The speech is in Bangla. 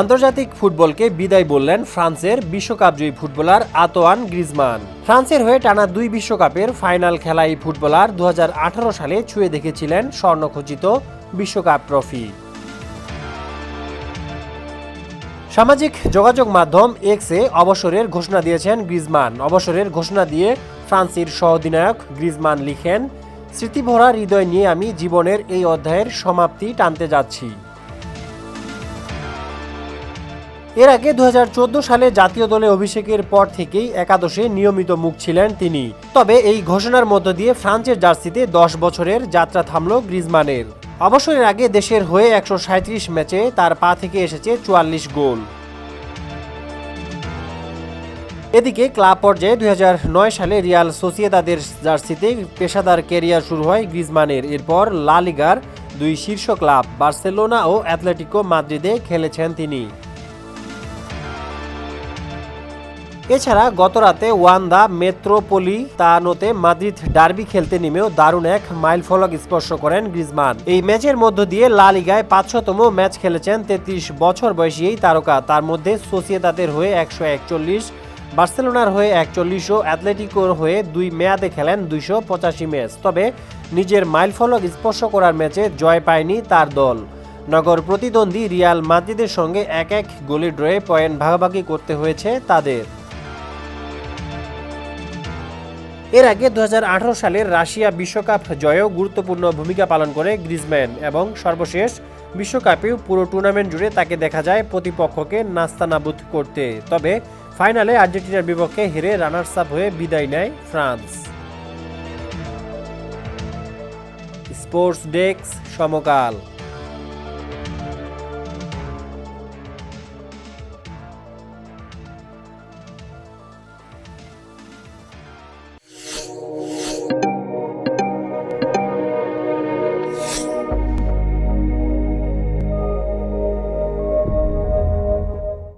আন্তর্জাতিক ফুটবলকে বিদায় বললেন ফ্রান্সের বিশ্বকাপজয়ী ফুটবলার আতোয়ান গ্রিজমান। ফ্রান্সের হয়ে টানা দুই বিশ্বকাপের ফাইনাল খেলা এই ফুটবলার দু হাজার আঠারো সালে ছুঁয়ে দেখেছিলেন স্বর্ণখচিত বিশ্বকাপ ট্রফি। সামাজিক যোগাযোগ মাধ্যম এক্সে অবসরের ঘোষণা দিয়েছেন গ্রিজমান। অবসরের ঘোষণা দিয়ে ফ্রান্সের সহ-অধিনায়ক গ্রিজমান লিখেন, স্মৃতিভরা হৃদয় নিয়ে আমি জীবনের এই অধ্যায়ের সমাপ্তি টানতে যাচ্ছি। এর আগে দু হাজার চোদ্দ সালে জাতীয় দলে অভিষেকের পর থেকেই একাদশে নিয়মিত মুখ ছিলেন তিনি। তবে এই ঘোষণার মধ্য দিয়ে ফ্রান্সের জার্সিতে দশ বছরের যাত্রা থামল গ্রিজমানের। অবসরের আগে দেশের হয়ে একশো ম্যাচে তার পা থেকে এসেছে চুয়াল্লিশ গোল। এদিকে ক্লাব পর্যায়ে দুই হাজার নয় সালে রিয়াল সোসিয়েদাদের জার্সিতে পেশাদার ক্যারিয়ার শুরু হয় গ্রিজমানের। এরপর লা লিগার দুই শীর্ষ ক্লাব বার্সেলোনা ও অ্যাথলেটিকো মাদ্রিদে খেলেছেন তিনি। এছাড়া গতরাতে ওয়ান্দা মেট্রোপলি, তানোতে মাদ্রিদ ডার্বি খেলতে নেমেও দারুণ এক মাইল ফলক স্পর্শ করেন গ্রিজমান। এই ম্যাচের মধ্য দিয়ে লা লিগায় পাঁচশোতম ম্যাচ খেলেছেন তেত্রিশ বছর বয়সী এই তারকা। তার মধ্যে সোসিয়েদাদের হয়ে একশো একচল্লিশ, বার্সেলোনার হয়ে একচল্লিশ ও অ্যাথলেটিকোর হয়ে দুই মেয়াদে খেলেন দুইশো পঁচাশি ম্যাচ। তবে নিজের মাইল ফলক স্পর্শ করার ম্যাচে জয় পায়নি তার দল। নগর প্রতিদ্বন্দ্বী রিয়াল মাদ্রিদের সঙ্গে এক এক গোলে ড্রয়ে পয়েন্ট ভাগাভাগি করতে হয়েছে তাদের। এর আগে দু হাজার আঠেরো সালের রাশিয়া বিশ্বকাপ জয়েও গুরুত্বপূর্ণ ভূমিকা পালন করে গ্রিজম্যান এবং সর্বশেষ বিশ্বকাপেও পুরো টুর্নামেন্ট জুড়ে তাকে দেখা যায় প্রতিপক্ষকে নাস্তানাবুদ করতে। তবে ফাইনালে আর্জেন্টিনার বিপক্ষে হেরে রানার্স আপ হয়ে বিদায় নেয় ফ্রান্স। স্পোর্টস ডেস্ক সমকাল।